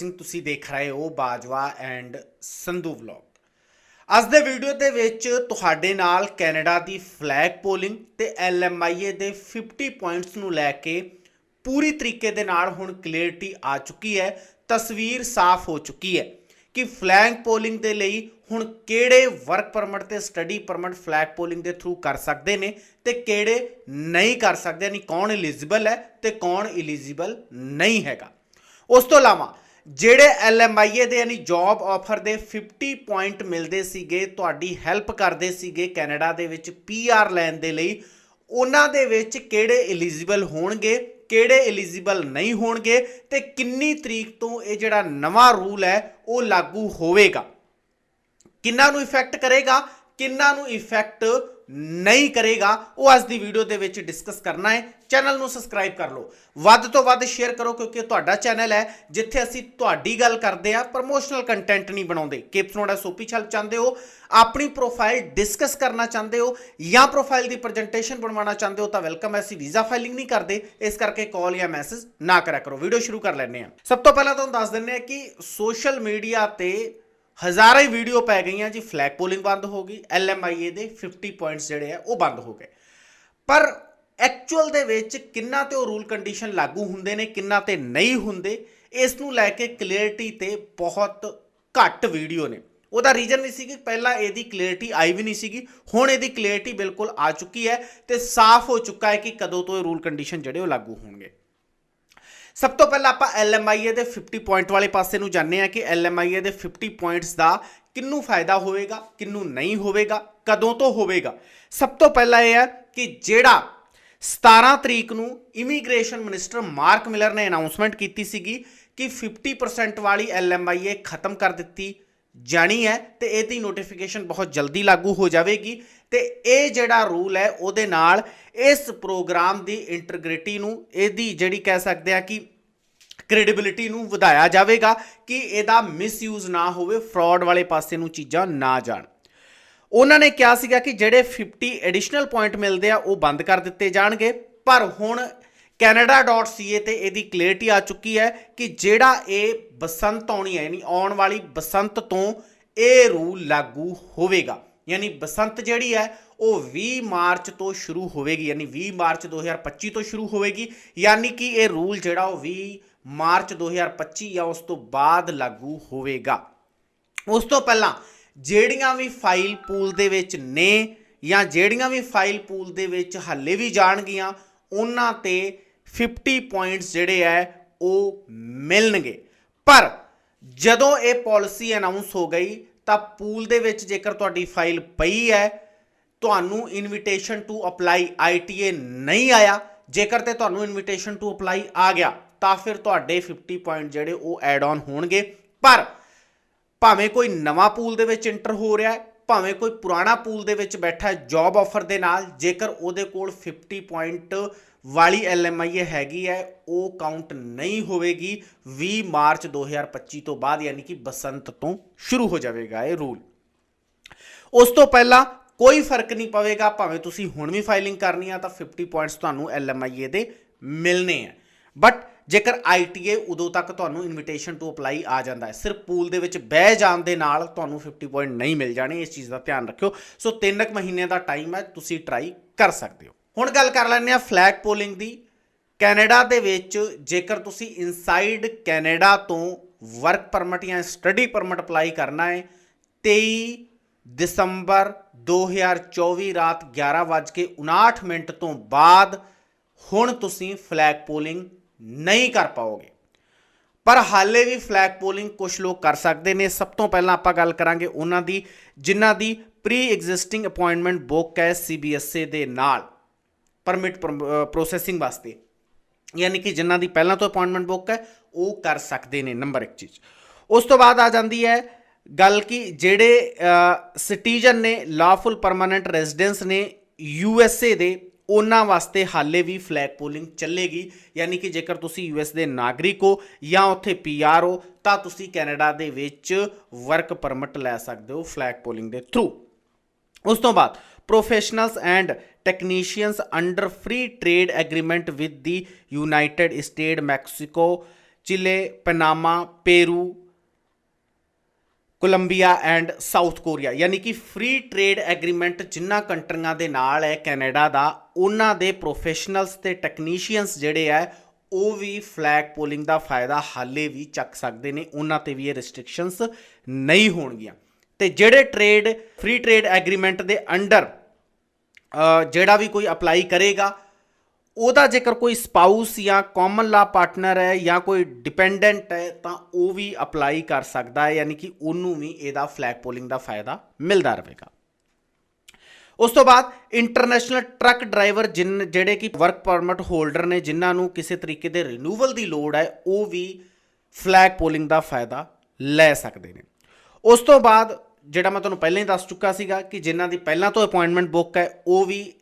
ਸਿੰਘ ਤੁਸੀਂ ਦੇਖ ਰਹੇ ਹੋ ਬਾਜਵਾ ਐਂਡ ਸੰਧੂ ਵਲੌਗ। ਅੱਜ ਦੇ ਵੀਡੀਓ ਦੇ ਵਿੱਚ ਤੁਹਾਡੇ ਨਾਲ ਕੈਨੇਡਾ ਦੀ ਫਲੈਗ ਪੋਲਿੰਗ ਤੇ ਐਲਐਮਆਈਏ ਦੇ 50 ਪੁਆਇੰਟਸ ਨੂੰ ਲੈ ਕੇ ਪੂਰੀ ਤਰੀਕੇ ਦੇ ਨਾਲ ਹੁਣ ਕਲੀਅਰਟੀ ਆ ਚੁੱਕੀ ਹੈ, ਤਸਵੀਰ ਸਾਫ਼ ਹੋ ਚੁੱਕੀ ਹੈ ਕਿ ਫਲੈਗ ਪੋਲਿੰਗ ਦੇ ਲਈ ਹੁਣ ਕਿਹੜੇ ਵਰਕ ਪਰਮਿਟ ਤੇ ਸਟੱਡੀ ਪਰਮਿਟ ਫਲੈਗ ਪੋਲਿੰਗ ਦੇ ਥਰੂ ਕਰ ਸਕਦੇ ਨੇ ਤੇ ਕਿਹੜੇ ਨਹੀਂ ਕਰ ਸਕਦੇ, ਯਾਨੀ ਕੌਣ ਐਲੀਜੀਬਲ ਹੈ ਤੇ ਕੌਣ ਐਲੀਜੀਬਲ ਨਹੀਂ ਹੈਗਾ। ਉਸ ਤੋਂ ਇਲਾਵਾ ਜਿਹੜੇ ਐਲਐਮਆਈਏ ਦੇ ਯਾਨੀ ਜੌਬ ਆਫਰ ਦੇ 50 ਪੁਆਇੰਟ ਮਿਲਦੇ ਸੀਗੇ, ਤੁਹਾਡੀ ਹੈਲਪ ਕਰਦੇ ਸੀਗੇ ਕੈਨੇਡਾ ਦੇ ਵਿੱਚ ਪੀਆਰ ਲੈਣ ਦੇ ਲਈ, ਉਹਨਾਂ ਦੇ ਵਿੱਚ ਕਿਹੜੇ ਐਲੀਜੀਬਲ ਹੋਣਗੇ, ਕਿਹੜੇ ਐਲੀਜੀਬਲ ਨਹੀਂ ਹੋਣਗੇ ਤੇ ਕਿੰਨੀ ਤਰੀਕ ਤੋਂ ਇਹ ਜਿਹੜਾ ਨਵਾਂ ਰੂਲ ਹੈ, ਉਹ ਲਾਗੂ ਹੋਵੇਗਾ। ਕਿੰਨਾਂ ਨੂੰ ਇਫੈਕਟ ਕਰੇਗਾ, ਕਿੰਨਾਂ ਨੂੰ ਇਫੈਕਟ ਨਹੀਂ ਕਰੇਗਾ, ਉਹ ਅੱਜ ਦੀ ਵੀਡੀਓ ਦੇ ਵਿੱਚ ਡਿਸਕਸ ਕਰਨਾ ਹੈ। ਚੈਨਲ ਨੂੰ ਸਬਸਕ੍ਰਾਈਬ ਕਰ ਲਓ। ਵੱਧ ਤੋਂ ਵੱਧ ਸ਼ੇਅਰ ਕਰੋ, ਕਿਉਂਕਿ ਤੁਹਾਡਾ ਚੈਨਲ ਹੈ, ਜਿੱਥੇ ਅਸੀਂ ਤੁਹਾਡੀ ਗੱਲ ਕਰਦੇ ਆ ਪ੍ਰੋਮੋਸ਼ਨਲ ਕੰਟੈਂਟ ਨਹੀਂ ਬਣਾਉਂਦੇ। ਕਿਪਸ ਨੋੜਾ ਸੋਪੀ ਛਲ ਚਾਹੁੰਦੇ ਹੋ, ਆਪਣੀ ਪ੍ਰੋਫਾਈਲ ਡਿਸਕਸ ਕਰਨਾ ਚਾਹੁੰਦੇ ਹੋ, ਜਾਂ ਪ੍ਰੋਫਾਈਲ ਦੀ ਪ੍ਰੈਜੈਂਟੇਸ਼ਨ ਬਣਵਾਉਣਾ ਚਾਹੁੰਦੇ ਹੋ, ਤਾਂ ਵੈਲਕਮ ਹੈ। ਅਸੀਂ ਵੀਜ਼ਾ ਫਾਈਲਿੰਗ ਨਹੀਂ ਕਰਦੇ। ਇਸ ਕਰਕੇ ਕਾਲ ਜਾਂ ਮੈਸੇਜ ਨਾ ਕਰਿਆ ਕਰੋ। ਵੀਡੀਓ ਸ਼ੁਰੂ ਕਰ ਲੈਂਦੇ ਆ ਸਭ ਤੋਂ ਪਹਿਲਾਂ ਤੁਹਾਨੂੰ ਦੱਸ ਦਿੰਦੇ ਆ ਕਿ ਸੋਸ਼ਲ ਮੀਡੀਆ ਤੇ ਹਜ਼ਾਰਾਂ ਹੀ ਵੀਡੀਓ ਪੈ ਗਈਆਂ ਜੀ ਫਲੈਗ ਪੋਲਿੰਗ ਬੰਦ ਹੋ ਗਈ ਐਲਐਮਆਈਏ ਦੇ 50 ਪੁਆਇੰਟਸ ਜਿਹੜੇ ਆ, ਉਹ ਬੰਦ ਹੋ ਗਏ। ਪਰ ਐਕਚੁਅਲ ਦੇ ਵਿੱਚ ਕਿੰਨਾ ਤੇ ਉਹ ਰੂਲ ਕੰਡੀਸ਼ਨ ਲਾਗੂ ਹੁੰਦੇ ਨੇ, ਕਿੰਨਾ ਤੇ ਨਹੀਂ ਹੁੰਦੇ ਇਸ ਨੂੰ ਲੈ ਕੇ ਕਲੀਅਰਟੀ ਤੇ ਬਹੁਤ ਘੱਟ ਵੀਡੀਓ ਨੇ। ਉਹਦਾ ਰੀਜ਼ਨ ਵੀ ਸੀ ਕਿ ਪਹਿਲਾਂ ਇਹਦੀ ਕਲੀਅਰਟੀ ਆਈ ਵੀ ਨਹੀਂ ਸੀਗੀ, ਹੁਣ ਇਹਦੀ ਕਲੀਅਰਟੀ ਬਿਲਕੁਲ ਆ ਚੁੱਕੀ ਹੈ ਤੇ ਸਾਫ਼ ਹੋ ਚੁੱਕਾ ਹੈ ਕਿ ਕਦੋਂ ਤੋਂ ਇਹ ਰੂਲ ਕੰਡੀਸ਼ਨ ਜਿਹੜੇ ਉਹ ਲਾਗੂ ਹੋਣਗੇ। ਸਭ ਤੋਂ ਪਹਿਲਾਂ ਆਪਾਂ LMIA ਦੇ 50 ਪੁਆਇੰਟ ਵਾਲੇ ਪਾਸੇ ਨੂੰ ਜਾਣਦੇ ਆ ਕਿ LMIA ਦੇ 50 ਪੁਆਇੰਟਸ ਦਾ ਕਿੰਨੂੰ ਫਾਇਦਾ ਹੋਵੇਗਾ, ਕਿੰਨੂੰ ਨਹੀਂ ਹੋਵੇਗਾ, ਕਦੋਂ ਤੋਂ ਹੋਵੇਗਾ। ਸਭ ਤੋਂ ਪਹਿਲਾਂ ਇਹ ਹੈ ਕਿ ਜਿਹੜਾ 17 ਤਰੀਕ ਨੂੰ ਇਮੀਗ੍ਰੇਸ਼ਨ ਮਿਨਿਸਟਰ ਮਾਰਕ ਮਿਲਰ ਨੇ ਅਨਾਉਂਸਮੈਂਟ ਕੀਤੀ ਸੀਗੀ ਕਿ 50% ਵਾਲੀ LMIA ਖਤਮ ਕਰ ਦਿੱਤੀ ਜਾਣੀ ਹੈ ਤੇ ਇਹਦੀ ਨੋਟੀਫਿਕੇਸ਼ਨ ਬਹੁਤ ਜਲਦੀ ਲਾਗੂ ਹੋ ਜਾਵੇਗੀ। ਤੇ ਇਹ ਜਿਹੜਾ ਰੂਲ ਹੈ ਉਹਦੇ ਨਾਲ ਇਸ ਪ੍ਰੋਗਰਾਮ ਦੀ ਇੰਟੀਗ੍ਰਿਟੀ ਨੂੰ, ਇਹਦੀ ਜਿਹੜੀ ਕਹਿ ਸਕਦੇ ਆ ਕਿ ਕ੍ਰੈਡੀਬਿਲਿਟੀ ਨੂੰ ਵਧਾਇਆ ਜਾਵੇਗਾ ਕਿ ਇਹਦਾ ਮਿਸਯੂਜ਼ ਨਾ ਹੋਵੇ ਫਰਾਡ ਵਾਲੇ ਪਾਸੇ ਨੂੰ ਚੀਜ਼ਾਂ ਨਾ ਜਾਣ। ਉਹਨਾਂ ਨੇ ਕਿਹਾ ਸੀਗਾ ਕਿ ਜਿਹੜੇ 50 ਐਡੀਸ਼ਨਲ ਪੁਆਇੰਟ ਮਿਲਦੇ ਆ, ਉਹ ਬੰਦ ਕਰ ਦਿੱਤੇ ਜਾਣਗੇ। ਪਰ ਹੁਣ canada.ca ਤੇ ਇਹਦੀ ਕਲੈਰਿਟੀ ਆ ਚੁੱਕੀ ਹੈ ਕਿ ਜਿਹੜਾ ਇਹ ਬਸੰਤ ਆਉਣੀ ਹੈ, ਯਾਨੀ ਆਉਣ ਵਾਲੀ ਬਸੰਤ ਤੋਂ ਇਹ ਰੂਲ ਲਾਗੂ ਹੋਵੇਗਾ। ਯਾਨੀ ਬਸੰਤ ਜਿਹੜੀ ਹੈ, ਉਹ 20 ਮਾਰਚ ਤੋਂ ਸ਼ੁਰੂ ਹੋਵੇਗੀ, ਯਾਨੀ 20 ਮਾਰਚ 2025 ਤੋਂ ਸ਼ੁਰੂ ਹੋਵੇਗੀ। ਯਾਨੀ ਕਿ ਇਹ ਰੂਲ ਜਿਹੜਾ, ਉਹ 20 ਮਾਰਚ 2025 ਜਾਂ ਉਸ ਤੋਂ ਬਾਅਦ ਲਾਗੂ ਹੋਵੇਗਾ। ਉਸ ਤੋਂ ਪਹਿਲਾਂ ਜਿਹੜੀਆਂ ਵੀ ਫਾਈਲ ਪੂਲ ਦੇ ਵਿੱਚ ਨੇ ਜਾਂ ਜਿਹੜੀਆਂ ਵੀ ਫਾਈਲ ਪੂਲ ਦੇ ਵਿੱਚ ਹੱਲੇ ਵੀ ਜਾਣਗੀਆਂ, ਉਹਨਾਂ ਤੇ 50 ਪੁਆਇੰਟਸ ਜਿਹੜੇ ਐ ਉਹ ਮਿਲਣਗੇ। ਪਰ ਜਦੋਂ ਇਹ ਪਾਲਿਸੀ ਅਨਾਉਂਸ ਹੋ ਗਈ, ਤਾਂ ਪੂਲ ਦੇ ਵਿੱਚ ਜੇਕਰ ਤੁਹਾਡੀ ਫਾਈਲ ਪਈ ਹੈ, ਤੁਹਾਨੂੰ ਇਨਵੀਟੇਸ਼ਨ ਟੂ ਅਪਲਾਈ ਆਈਟੀਏ ਨਹੀਂ ਆਇਆ। ਜੇਕਰ ਤੇ ਤੁਹਾਨੂੰ ਇਨਵੀਟੇਸ਼ਨ ਟੂ ਅਪਲਾਈ ਆ ਗਿਆ, ਤਾਂ ਫਿਰ ਤੁਹਾਡੇ 50 ਪੁਆਇੰਟ ਜਿਹੜੇ ਉਹ ਐਡ ਆਨ ਹੋਣਗੇ। ਪਰ ਭਾਵੇਂ ਕੋਈ ਨਵਾਂ ਪੂਲ ਦੇ ਵਿੱਚ ਇੰਟਰ ਹੋ ਰਿਹਾ ਹੈ ਭਾਵੇਂ ਕੋਈ ਪੁਰਾਣਾ ਪੂਲ ਦੇ ਵਿੱਚ ਬੈਠਾ ਹੈ ਜੌਬ ਆਫਰ ਦੇ ਨਾਲ, ਜੇਕਰ ਉਹਦੇ ਕੋਲ 50 ਪੁਆਇੰਟ ਵਾਲੀ ਐਲਐਮਆਈਏ ਹੈਗੀ ਹੈ, ਉਹ ਕਾਊਂਟ ਨਹੀਂ ਹੋਵੇਗੀ। 20 ਮਾਰਚ 2025 ਤੋਂ ਬਾਅਦ ਯਾਨੀ ਕਿ ਬਸੰਤ ਤੋਂ ਸ਼ੁਰੂ ਹੋ ਜਾਵੇਗਾ ਇਹ ਰੂਲ ਉਸ ਤੋਂ ਪਹਿਲਾਂ ਕੋਈ ਫ਼ਰਕ ਨਹੀਂ ਪਵੇਗਾ, ਭਾਵੇਂ ਤੁਸੀਂ ਹੁਣ ਵੀ ਫਾਈਲਿੰਗ ਕਰਨੀ ਆ, ਤਾਂ 50 ਪੁਆਇੰਟਸ ਤੁਹਾਨੂੰ ਐਲਐਮਆਈਏ ਦੇ ਮਿਲਨੇ ਆ। ਬਟ ਜੇਕਰ ਆਈਟੀਏ ਉਦੋਂ ਤੱਕ ਤੁਹਾਨੂੰ ਇਨਵੀਟੇਸ਼ਨ ਟੂ ਅਪਲਾਈ ਆ ਜਾਂਦਾ ਹੈ। ਸਿਰਫ ਪੂਲ ਦੇ ਵਿੱਚ ਬਹਿ ਜਾਣ ਦੇ ਨਾਲ ਤੁਹਾਨੂੰ 50 ਪੁਆਇੰਟ ਨਹੀਂ ਮਿਲ ਜਾਣੇ, ਇਸ ਚੀਜ਼ ਦਾ ਧਿਆਨ ਰੱਖਿਓ। ਸੋ 3 ਕੁ ਮਹੀਨੇ ਦਾ ਟਾਈਮ ਹੈ, ਤੁਸੀਂ ਟਰਾਈ ਕਰ ਸਕਦੇ ਹੋ। ਹੁਣ ਗੱਲ ਕਰ ਲੈਂਦੇ ਆ ਫਲੈਗ ਪੋਲਿੰਗ ਦੀ। ਕੈਨੇਡਾ ਦੇ ਵਿੱਚ ਜੇਕਰ ਤੁਸੀਂ ਇਨਸਾਈਡ ਕੈਨੇਡਾ ਤੋਂ ਵਰਕ ਪਰਮਿਟ ਜਾਂ ਸਟੱਡੀ ਪਰਮਿਟ ਅਪਲਾਈ ਕਰਨਾ ਹੈ 23 ਦਸੰਬਰ 2024 ਰਾਤ 11:59 ਮਿੰਟ ਤੋਂ ਬਾਅਦ ਹੁਣ ਤੁਸੀਂ ਫਲੈਗ ਪੋਲਿੰਗ ਨਹੀਂ ਕਰ ਪਾਓਗੇ। ਪਰ ਹਾਲੇ ਵੀ ਫਲੈਗ ਪੋਲਿੰਗ ਕੁਝ ਲੋਕ ਕਰ ਸਕਦੇ ਨੇ। ਸਭ ਤੋਂ ਪਹਿਲਾਂ ਆਪਾਂ ਗੱਲ ਕਰਾਂਗੇ ਉਹਨਾਂ ਦੀ, ਜਿਨ੍ਹਾਂ ਦੀ ਪ੍ਰੀ ਐਗਜ਼ਿਸਟਿੰਗ ਅਪਾਇੰਟਮੈਂਟ ਬੁੱਕ ਹੈ ਸੀਬੀਐਸਏ ਦੇ ਨਾਲ ਪਰਮਿਟ ਪ੍ਰੋਸੈਸਿੰਗ ਵਾਸਤੇ। ਯਾਨੀ ਕਿ ਜਿਨ੍ਹਾਂ ਦੀ ਪਹਿਲਾਂ ਤੋਂ ਅਪਾਇੰਟਮੈਂਟ ਬੁੱਕ ਹੈ, ਉਹ ਕਰ ਸਕਦੇ ਨੇ ਨੰਬਰ ਇੱਕ ਚੀਜ਼। ਉਸ ਤੋਂ ਬਾਅਦ ਆ ਜਾਂਦੀ ਹੈ ਗੱਲ ਕਿ ਜਿਹੜੇ ਸਿਟੀਜ਼ਨ ਨੇ ਲਾਫੁਲ ਪਰਮਾਨੈਂਟ ਰੈਜ਼ੀਡੈਂਸ ਨੇ ਯੂ ਐਸ ਏ ਦੇ ਉਹਨਾਂ ਵਾਸਤੇ ਹਾਲੇ ਵੀ ਫਲੈਗ ਪੋਲਿੰਗ ਚੱਲੇਗੀ। ਯਾਨੀ ਕਿ ਜੇਕਰ ਤੁਸੀਂ ਯੂ ਐਸ ਦੇ ਨਾਗਰਿਕ ਹੋ ਜਾਂ ਉੱਥੇ ਪੀਆਰ ਹੋ, ਤਾਂ ਤੁਸੀਂ ਕੈਨੇਡਾ ਦੇ ਵਿੱਚ ਵਰਕ ਪਰਮਿਟ ਲੈ ਸਕਦੇ ਹੋ ਫਲੈਗ ਪੋਲਿੰਗ ਦੇ ਥਰੂ ਉਸ ਤੋਂ ਬਾਅਦ professionals and technicians under free trade agreement with the United State Mexico Chile Panama Peru Colombia and South Korea, ਯਾਨੀ ਕਿ ਫ੍ਰੀ ਟ੍ਰੇਡ ਐਗਰੀਮੈਂਟ ਜਿਨ੍ਹਾਂ ਕੰਟਰੀਆਂ ਦੇ ਨਾਲ ਹੈ, ਕੈਨੇਡਾ ਦਾ, ਉਹਨਾਂ ਦੇ ਪ੍ਰੋਫੈਸ਼ਨਲਸ ਤੇ ਟੈਕਨੀਸ਼ੀਅਨਸ ਜਿਹੜੇ ਆ ਉਹ ਵੀ ਫਲੈਗ ਪੋਲਿੰਗ ਦਾ ਫਾਇਦਾ ਹਾਲੇ ਵੀ ਚੱਕ ਸਕਦੇ ਨੇ, ਉਹਨਾਂ ਤੇ ਵੀ ਇਹ ਰੈਸਟ੍ਰਿਕਸ਼ਨਸ ਨਹੀਂ ਹੋਣਗੀਆਂ। ਤੇ ਜਿਹੜੇ ਟ੍ਰੇਡ ਫ੍ਰੀ ਟ੍ਰੇਡ ਐਗਰੀਮੈਂਟ ਦੇ ਅੰਡਰ ਜਿਹੜਾ ਵੀ ਕੋਈ ਅਪਲਾਈ ਕਰੇਗਾ ਉਹਦਾ ਜੇਕਰ ਕੋਈ ਸਪਾਊਸ ਜਾਂ ਕਾਮਨ ਲਾ ਪਾਰਟਨਰ ਹੈ ਜਾਂ ਕੋਈ ਡਿਪੈਂਡੈਂਟ ਹੈ, ਤਾਂ ਉਹ ਵੀ ਅਪਲਾਈ ਕਰ ਸਕਦਾ ਹੈ, ਯਾਨੀ ਕਿ ਉਹਨੂੰ ਵੀ ਇਹਦਾ ਫਲੈਗ ਪੋਲਿੰਗ ਦਾ ਫਾਇਦਾ ਮਿਲਦਾ ਰਹੇਗਾ। ਉਸ ਤੋਂ ਬਾਅਦ ਇੰਟਰਨੈਸ਼ਨਲ ਟਰੱਕ ਡਰਾਈਵਰ ਜਿਨ, ਜਿਹੜੇ ਕਿ ਵਰਕ ਪਰਮਿਟ ਹੋਲਡਰ ਨੇ, ਜਿਨ੍ਹਾਂ ਨੂੰ ਕਿਸੇ ਤਰੀਕੇ ਦੇ ਰਿਨਿਊਵਲ ਦੀ ਲੋੜ ਹੈ, ਉਹ ਵੀ ਫਲੈਗ ਪੋਲਿੰਗ ਦਾ ਫਾਇਦਾ ਲੈ ਸਕਦੇ ਨੇ। ਉਸ ਤੋਂ ਬਾਅਦ, ਜਿਹੜਾ ਮੈਂ ਤੁਹਾਨੂੰ ਪਹਿਲਾਂ ਹੀ ਦੱਸ ਚੁੱਕਾ ਸੀਗਾ ਕਿ ਜਿਨ੍ਹਾਂ ਦੀ ਪਹਿਲਾਂ ਤੋਂ ਅਪਾਇੰਟਮੈਂਟ ਬੁੱਕ ਹੈ, ਉਹ ਵੀ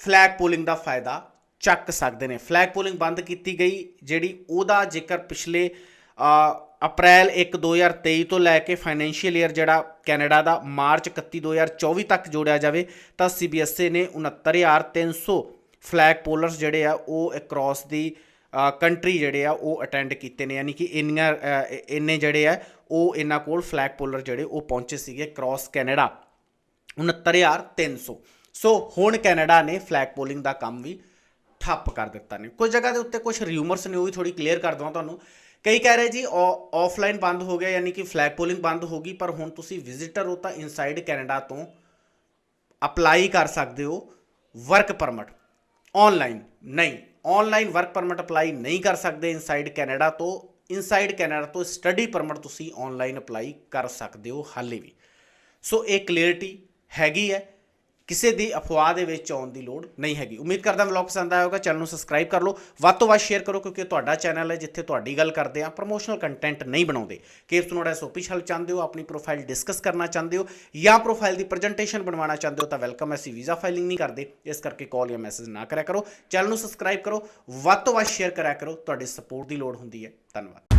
ਫਲੈਗ ਪੋਲਿੰਗ ਦਾ ਫਾਇਦਾ ਚੱਕ ਸਕਦੇ ਨੇ। ਫਲੈਗ ਪੋਲਿੰਗ ਬੰਦ ਕੀਤੀ ਗਈ ਜਿਹੜੀ ਉਹਦਾ ਜੇਕਰ ਪਿਛਲੇ ਅ, ਅਪ੍ਰੈਲ 1 2023 ਤੋਂ ਲੈ ਕੇ ਫਾਈਨੈਂਸ਼ੀਅਲ ਈਅਰ ਜਿਹੜਾ ਕੈਨੇਡਾ ਦਾ ਮਾਰਚ 31 2024 ਤੱਕ ਜੋੜਿਆ ਜਾਵੇ ਤਾਂ ਸੀਬੀਐਸਏ ਨੇ 69300 ਫਲੈਗ ਪੋਲਰਸ ਜਿਹੜੇ ਆ ਉਹ ਅਕ੍ਰੋਸ ਦੀ ਕੰਟਰੀ ਜਿਹੜੇ ਆ ਉਹ ਅਟੈਂਡ ਕੀਤੇ ਨੇ। ਯਾਨੀ ਕਿ ਇੰਨੀਆਂ ਇੰਨੇ ਜਿਹੜੇ ਆ ਉਹ ਇਹਨਾਂ ਕੋਲ ਫਲੈਗ ਪੋਲਰ ਜਿਹੜੇ ਉਹ ਪਹੁੰਚੇ ਸੀਗੇ ਕ੍ਰਾਸ ਕੈਨੇਡਾ। 69300 ਸੋ ਹੁਣ ਕੈਨੇਡਾ ਨੇ ਫਲੈਗ ਪੋਲਿੰਗ ਦਾ ਕੰਮ ਵੀ ਠੱਪ ਕਰ ਦਿੱਤਾ ਨੇ। ਕੁਝ ਜਗ੍ਹਾ ਦੇ ਉੱਤੇ ਕੁਝ ਰਿਊਮਰਸ ਨੇ, ਉਹ ਵੀ ਥੋੜੀ ਕਲੀਅਰ ਕਰ ਦਵਾਂ ਤੁਹਾਨੂੰ। ਕਈ ਕਹਿ ਰਹੇ ਜੀ ਆਫਲਾਈਨ ਬੰਦ ਹੋ ਗਿਆ, ਯਾਨੀ ਕਿ ਫਲੈਗ ਪੋਲਿੰਗ ਬੰਦ ਹੋ ਗਈ, ਪਰ ਹੁਣ ਤੁਸੀਂ ਵਿਜ਼ਿਟਰ ਹੋ ਤਾਂ ਇਨਸਾਈਡ ਕੈਨੇਡਾ ਤੋਂ ਅਪਲਾਈ ਕਰ ਸਕਦੇ ਹੋ ਵਰਕ ਪਰਮਿਟ ਆਨਲਾਈਨ ਨਹੀਂ। ਆਨਲਾਈਨ ਵਰਕ ਪਰਮਿਟ ਅਪਲਾਈ ਨਹੀਂ ਕਰ ਸਕਦੇ ਇਨਸਾਈਡ ਕੈਨੇਡਾ ਤੋਂ। ਇਨਸਾਈਡ ਕੈਨੇਡਾ ਤੋਂ ਸਟੱਡੀ ਪਰਮਿਟ ਤੁਸੀਂ ਆਨਲਾਈਨ ਅਪਲਾਈ ਕਰ ਸਕਦੇ ਹੋ ਹਾਲੇ ਵੀ। ਸੋ ਇਹ ਕਲੀਅਰਟੀ ਹੈਗੀ ਹੈ। ਕਿਸੇ ਦੀ ਅਫਵਾਹ ਦੇ ਵਿੱਚ ਆਉਣ ਦੀ ਲੋੜ ਨਹੀਂ ਹੈਗੀ। ਉਮੀਦ ਕਰਦਾ ਵਲੌਗ ਪਸੰਦ ਆਇਆ ਹੋਵੇਗਾ ਚੈਨਲ ਨੂੰ ਸਬਸਕ੍ਰਾਈਬ ਕਰ ਲਓ। ਵੱਧ ਤੋਂ ਵੱਧ ਸ਼ੇਅਰ ਕਰੋ, ਕਿਉਂਕਿ ਤੁਹਾਡਾ ਚੈਨਲ ਹੈ, ਜਿੱਥੇ ਤੁਹਾਡੀ ਗੱਲ ਕਰਦੇ ਆ ਪ੍ਰੋਮੋਸ਼ਨਲ ਕੰਟੈਂਟ ਨਹੀਂ ਬਣਾਉਂਦੇ। ਕੇਸ ਨੋੜਾ ਹੱਲ ਚਾਹੁੰਦੇ ਹੋ, ਆਪਣੀ ਪ੍ਰੋਫਾਈਲ ਡਿਸਕਸ ਕਰਨਾ ਚਾਹੁੰਦੇ ਹੋ, ਜਾਂ ਪ੍ਰੋਫਾਈਲ ਦੀ ਪ੍ਰੈਜੈਂਟੇਸ਼ਨ ਬਣਵਾਉਣਾ ਚਾਹੁੰਦੇ ਹੋ, ਤਾਂ ਵੈਲਕਮ ਅਸੀਂ ਵੀਜ਼ਾ ਫਾਈਲਿੰਗ ਨਹੀਂ ਕਰਦੇ। ਇਸ ਕਰਕੇ ਕਾਲ ਜਾਂ ਮੈਸੇਜ ਨਾ ਕਰਿਆ ਕਰੋ। ਚੈਨਲ ਨੂੰ ਸਬਸਕ੍ਰਾਈਬ ਕਰੋ। ਵੱਧ ਤੋਂ ਵੱਧ ਸ਼ੇਅਰ ਕਰਿਆ ਕਰੋ। ਤੁਹਾਡੀ ਸਪੋਰਟ ਦੀ ਲੋੜ ਹੁੰਦੀ ਹੈ। ਧੰਨਵਾਦ।